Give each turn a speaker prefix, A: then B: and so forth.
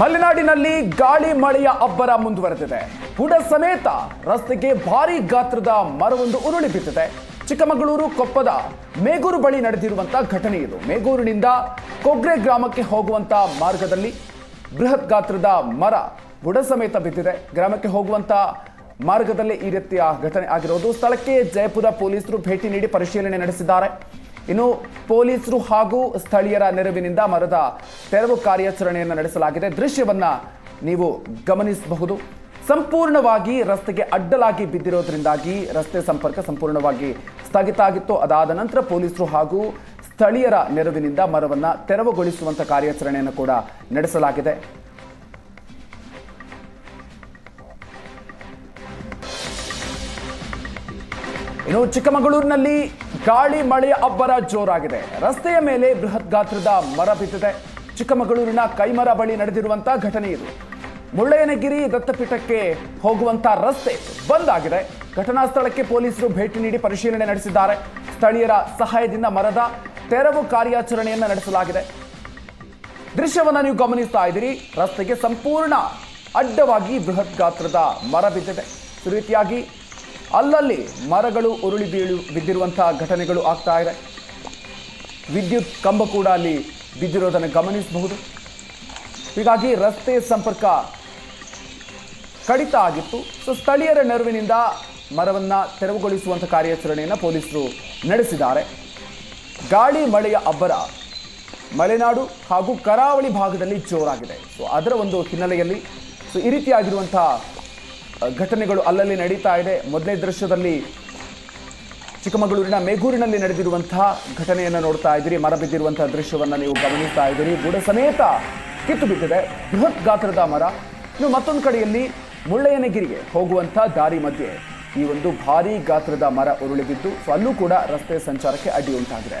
A: ಮಲೆನಾಡಿನಲ್ಲಿ ಗಾಳಿ ಮಳೆಯ ಅಬ್ಬರ ಮುಂದುವರೆದಿದೆ. ಬುಡ ಸಮೇತ ರಸ್ತೆಗೆ ಭಾರಿ ಗಾತ್ರದ ಮರವೊಂದು ಉರುಳಿ ಬಿದ್ದಿದೆ. ಚಿಕ್ಕಮಗಳೂರು ಕೊಪ್ಪದ ಮೇಗೂರು ಬಳಿ ನಡೆದಿರುವಂತಹ ಘಟನೆ ಇದು. ಮೇಗೂರಿನಿಂದ ಕೊಗ್ರೆ ಗ್ರಾಮಕ್ಕೆ ಹೋಗುವಂತ ಮಾರ್ಗದಲ್ಲಿ ಬೃಹತ್ ಗಾತ್ರದ ಮರ ಬುಡ ಸಮೇತ ಬಿದ್ದಿದೆ. ಗ್ರಾಮಕ್ಕೆ ಹೋಗುವಂತ ಮಾರ್ಗದಲ್ಲಿ ಈ ರೀತಿಯ ಘಟನೆ ಆಗಿರೋದು. ಸ್ಥಳಕ್ಕೆ ಜಯಪುರ ಪೊಲೀಸರು ಭೇಟಿ ನೀಡಿ ಪರಿಶೀಲನೆ ನಡೆಸಿದ್ದಾರೆ. ಇನ್ನು ಪೊಲೀಸರು ಹಾಗೂ ಸ್ಥಳೀಯರ ನೆರವಿನಿಂದ ಮರದ ತೆರವು ಕಾರ್ಯಾಚರಣೆಯನ್ನು ನಡೆಸಲಾಗಿದೆ. ದೃಶ್ಯವನ್ನ ನೀವು ಗಮನಿಸಬಹುದು. ಸಂಪೂರ್ಣವಾಗಿ ರಸ್ತೆಗೆ ಅಡ್ಡಲಾಗಿ ಬಿದ್ದಿರೋದ್ರಿಂದಾಗಿ ರಸ್ತೆ ಸಂಪರ್ಕ ಸಂಪೂರ್ಣವಾಗಿ ಸ್ಥಗಿತ ಆಗಿತ್ತು. ಅದಾದ ನಂತರ ಪೊಲೀಸರು ಹಾಗೂ ಸ್ಥಳೀಯರ ನೆರವಿನಿಂದ ಮರವನ್ನು ತೆರವುಗೊಳಿಸುವಂಥ ಕಾರ್ಯಾಚರಣೆಯನ್ನು ಕೂಡ ನಡೆಸಲಾಗಿದೆ. ಇನ್ನು ಚಿಕ್ಕಮಗಳೂರಿನಲ್ಲಿ ಗಾಳಿ ಮಳೆಯ ಅಬ್ಬರ ಜೋರಾಗಿದೆ. ರಸ್ತೆಯ ಮೇಲೆ ಬೃಹತ್ ಗಾತ್ರದ ಮರ ಬಿದ್ದಿದೆ. ಚಿಕ್ಕಮಗಳೂರಿನ ಕೈಮರ ಬಳಿ ನಡೆದಿರುವಂತಹ ಘಟನೆ ಇದು. ಮುಳ್ಳಯ್ಯನಗಿರಿ ದತ್ತಪೀಠಕ್ಕೆ ಹೋಗುವಂತ ರಸ್ತೆ ಬಂದ್ ಆಗಿದೆ ಘಟನಾ ಸ್ಥಳಕ್ಕೆ ಪೊಲೀಸರು ಭೇಟಿ ನೀಡಿ ಪರಿಶೀಲನೆ ನಡೆಸಿದ್ದಾರೆ. ಸ್ಥಳೀಯರ ಸಹಾಯದಿಂದ ಮರದ ತೆರವು ಕಾರ್ಯಾಚರಣೆಯನ್ನು ನಡೆಸಲಾಗಿದೆ. ದೃಶ್ಯವನ್ನು ನೀವು ಗಮನಿಸ್ತಾ ಇದ್ದೀರಿ. ರಸ್ತೆಗೆ ಸಂಪೂರ್ಣ ಅಡ್ಡವಾಗಿ ಬೃಹತ್ ಗಾತ್ರದ ಮರ ಬಿದ್ದಿದೆ. ರೀತಿಯಾಗಿ ಅಲ್ಲಲ್ಲಿ ಮರಗಳು ಉರುಳಿ ಬೀಳು ಬಿದ್ದಿರುವಂತಹ ಘಟನೆಗಳು ಆಗ್ತಾ ಇದೆ. ವಿದ್ಯುತ್ ಕಂಬ ಕೂಡ ಅಲ್ಲಿ ಬಿದ್ದಿರೋದನ್ನು ಗಮನಿಸಬಹುದು. ಹೀಗಾಗಿ ರಸ್ತೆ ಸಂಪರ್ಕ ಕಡಿತ ಆಗಿತ್ತು. ಸೊ ಸ್ಥಳೀಯರ ನೆರವಿನಿಂದ ಮರವನ್ನು ತೆರವುಗೊಳಿಸುವಂಥ ಕಾರ್ಯಾಚರಣೆಯನ್ನು ಪೊಲೀಸರು ನಡೆಸಿದ್ದಾರೆ. ಗಾಳಿ ಮಳೆಯ ಅಬ್ಬರ ಮಲೆನಾಡು ಹಾಗೂ ಕರಾವಳಿ ಭಾಗದಲ್ಲಿ ಜೋರಾಗಿದೆ. ಸೊ ಅದರ ಒಂದು ಹಿನ್ನೆಲೆಯಲ್ಲಿ ಸೊ ಈ ರೀತಿಯಾಗಿರುವಂಥ ಘಟನೆಗಳು ಅಲ್ಲಲ್ಲಿ ನಡೀತಾ ಇದೆ. ಮೊದಲನೇ ದೃಶ್ಯದಲ್ಲಿ ಚಿಕ್ಕಮಗಳೂರಿನ ಮೇಗೂರಿನಲ್ಲಿ ನಡೆದಿರುವಂತಹ ಘಟನೆಯನ್ನು ನೋಡ್ತಾ ಇದ್ದೀರಿ. ಮರ ಬಿದ್ದಿರುವಂತಹ ದೃಶ್ಯವನ್ನು ನೀವು ಗಮನಿಸ್ತಾ ಇದ್ದೀರಿ. ಬುಡ ಸಮೇತ ಕಿತ್ತು ಬಿದ್ದಿದೆ. ಬೃಹತ್ ಗಾತ್ರದ ಮರ. ಇನ್ನು ಮತ್ತೊಂದು ಕಡೆಯಲ್ಲಿ ಮುಳ್ಳಯ್ಯನಗಿರಿಗೆ ಹೋಗುವಂಥ ದಾರಿ ಮಧ್ಯೆ ಈ ಒಂದು ಭಾರೀ ಗಾತ್ರದ ಮರ ಉರುಳಿಬಿದ್ದು ಸೊ ಅಲ್ಲೂ ಕೂಡ ರಸ್ತೆ ಸಂಚಾರಕ್ಕೆ ಅಡ್ಡಿ ಉಂಟಾಗಿದೆ.